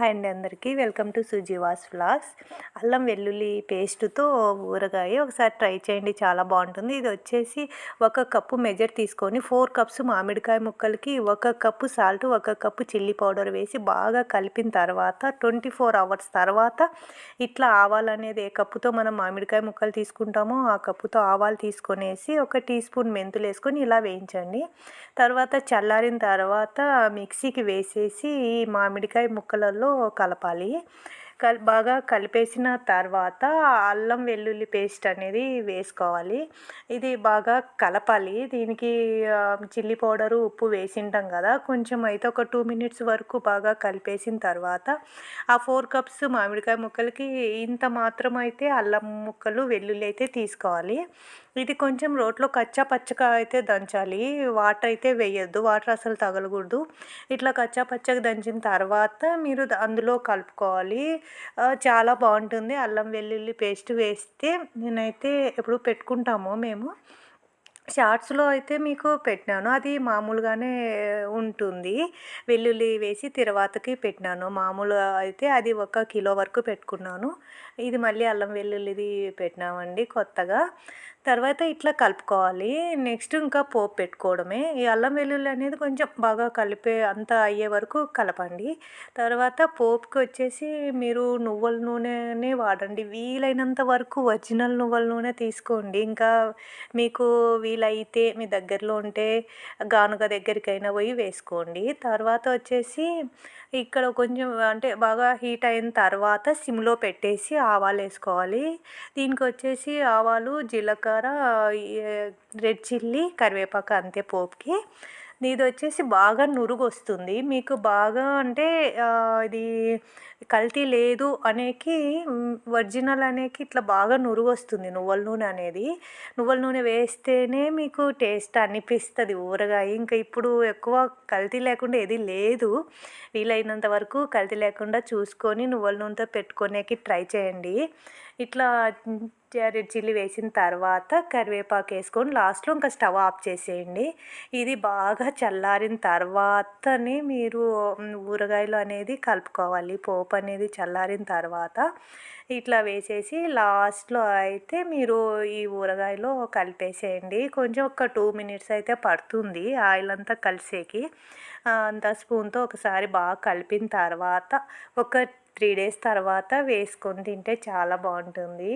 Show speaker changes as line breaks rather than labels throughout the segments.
Hi అండి అందరికీ. Welcome to సుజీవాస్ flags అల్లం వెల్లుల్లి పేస్ట్తో ఊరగాయ ఒకసారి ట్రై చేయండి చాలా బాగుంటుంది. ఇది వచ్చేసి ఒక కప్పు మెజర్ తీసుకొని ఫోర్ కప్స్ మామిడికాయ ముక్కలకి ఒక కప్పు సాల్ట్ ఒక కప్పు చిల్లీ పౌడర్ వేసి బాగా కలిపిన తర్వాత ట్వంటీ ఫోర్ అవర్స్ తర్వాత ఇట్లా ఆవాలు అనేది ఏ కప్పుతో మనం మామిడికాయ ముక్కలు తీసుకుంటామో ఆ కప్పుతో ఆవాలు తీసుకొనేసి ఒక టీ స్పూన్ మెంతులు వేసుకొని ఇలా వేయించండి. తర్వాత చల్లారిన తర్వాత మిక్సీకి వేసేసి ఈ మామిడికాయ ముక్కలలో కలపాలి. కల్ బాగా కలిపేసిన తర్వాత అల్లం వెల్లుల్లి పేస్ట్ అనేది వేసుకోవాలి. ఇది బాగా కలపాలి. దీనికి చిల్లీ పౌడరు ఉప్పు వేసింటాం కదా. కొంచెం అయితే ఒక టూ మినిట్స్ వరకు బాగా కలిపేసిన తర్వాత ఆ ఫోర్ కప్స్ మామిడికాయ ముక్కలకి ఇంత మాత్రం అయితే అల్లం ముక్కలు వెల్లుల్లి అయితే తీసుకోవాలి. ఇది కొంచెం రోట్లో కచ్చా పచ్చగా అయితే దంచాలి. వాటర్ అయితే వేయద్దు. వాటర్ అసలు తగలకూడదు. ఇట్లా కచ్చా పచ్చగా దంచిన తర్వాత మీరు అందులో కలుపుకోవాలి. చాలా బాగుంటుంది. అల్లం వెల్లుల్లి పేస్ట్ వేస్తే నేనైతే ఎప్పుడు పెట్టుకుంటాము మేము. షార్ట్స్లో అయితే మీకు పెట్టినాను. అది మామూలుగానే ఉంటుంది. వెల్లుల్లి వేసి తర్వాతకి పెట్టినాను. మామూలుగా అయితే అది ఒక కిలో వరకు పెట్టుకున్నాను. ఇది మళ్ళీ అల్లం వెల్లుల్లిది పెట్టినామండి కొత్తగా. తర్వాత ఇట్లా కలుపుకోవాలి. నెక్స్ట్ ఇంకా పోపు పెట్టుకోవడమే. ఈ అల్లం వెల్లుల్లి అనేది కొంచెం బాగా కలిపే అంత అయ్యే వరకు కలపండి. తర్వాత పోపుకి వచ్చేసి మీరు నువ్వుల నూనెనే వాడండి. వీలైనంత వరకు ఒరిజినల్ నువ్వుల నూనె తీసుకోండి. ఇంకా మీకు వీలైతే మీ దగ్గరలో ఉంటే గానుగ దగ్గరికైనా పోయి వేసుకోండి. తర్వాత వచ్చేసి ఇక్కడ కొంచెం అంటే బాగా హీట్ అయిన తర్వాత సిమ్లో పెట్టేసి ఆవాలు వేసుకోవాలి. దీనికి వచ్చేసి ఆవాలు జీలకర్ర రెడ్ చిల్లీ కరివేపాకు అంతే పోపుకి. ఇది వచ్చేసి బాగా నురుగు వస్తుంది మీకు బాగా అంటే ఇది కల్తీ లేదు అనేకి ఒరిజినల్ అనేకి ఇట్లా బాగా నురుగు వస్తుంది నువ్వుల నూనె అనేది. నువ్వుల నూనె వేస్తేనే మీకు టేస్ట్ అనిపిస్తుంది ఊరగాయ ఇంకా ఇప్పుడు ఎక్కువ కల్తీ లేకుండా ఏది లేదు. వీలైనంత వరకు కల్తీ లేకుండా చూసుకొని నువ్వుల నూనెతో పెట్టుకునేకి ట్రై చేయండి. ఇట్లా రెడ్ చిల్లీ వేసిన తర్వాత కరివేపాకు వేసుకొని లాస్ట్లో ఇంకా స్టవ్ ఆఫ్ చేసేయండి. ఇది బాగా చల్లారిన తర్వాతనే మీరు ఊరగాయలు అనేది కలుపుకోవాలి. పోపు అనేది చల్లారిన తర్వాత ఇట్లా వేసేసి లాస్ట్లో అయితే మీరు ఈ ఊరగాయలో కలిపేసేయండి. కొంచెం ఒక టూ మినిట్స్ అయితే పడుతుంది ఆయిల్ అంతా కలిసేకి. అంత స్పూన్తో ఒకసారి బాగా కలిపిన తర్వాత ఒక త్రీ డేస్ తర్వాత వేసుకొని తింటే చాలా బాగుంటుంది.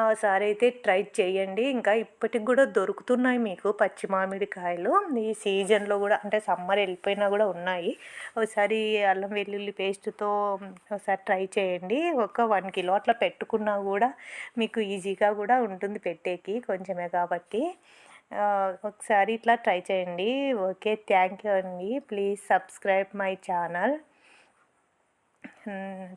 ఒకసారి అయితే ట్రై చేయండి. ఇంకా ఇప్పటికి కూడా దొరుకుతున్నాయి మీకు పచ్చి మామిడికాయలు. ఈ సీజన్లో కూడా అంటే సమ్మర్ వెళ్ళిపోయినా కూడా ఉన్నాయి. ఒకసారి అల్లం వెల్లుల్లి పేస్ట్తో ఒకసారి ట్రై చేయండి. ఒక వన్ కిలో అట్లా పెట్టుకున్నా కూడా మీకు ఈజీగా కూడా ఉంటుంది పెట్టేకి కొంచెమే కాబట్టి. ఒకసారి ఇట్లా ట్రై చేయండి. ఓకే థ్యాంక్ యూ అండి. Please subscribe my channel. 嗯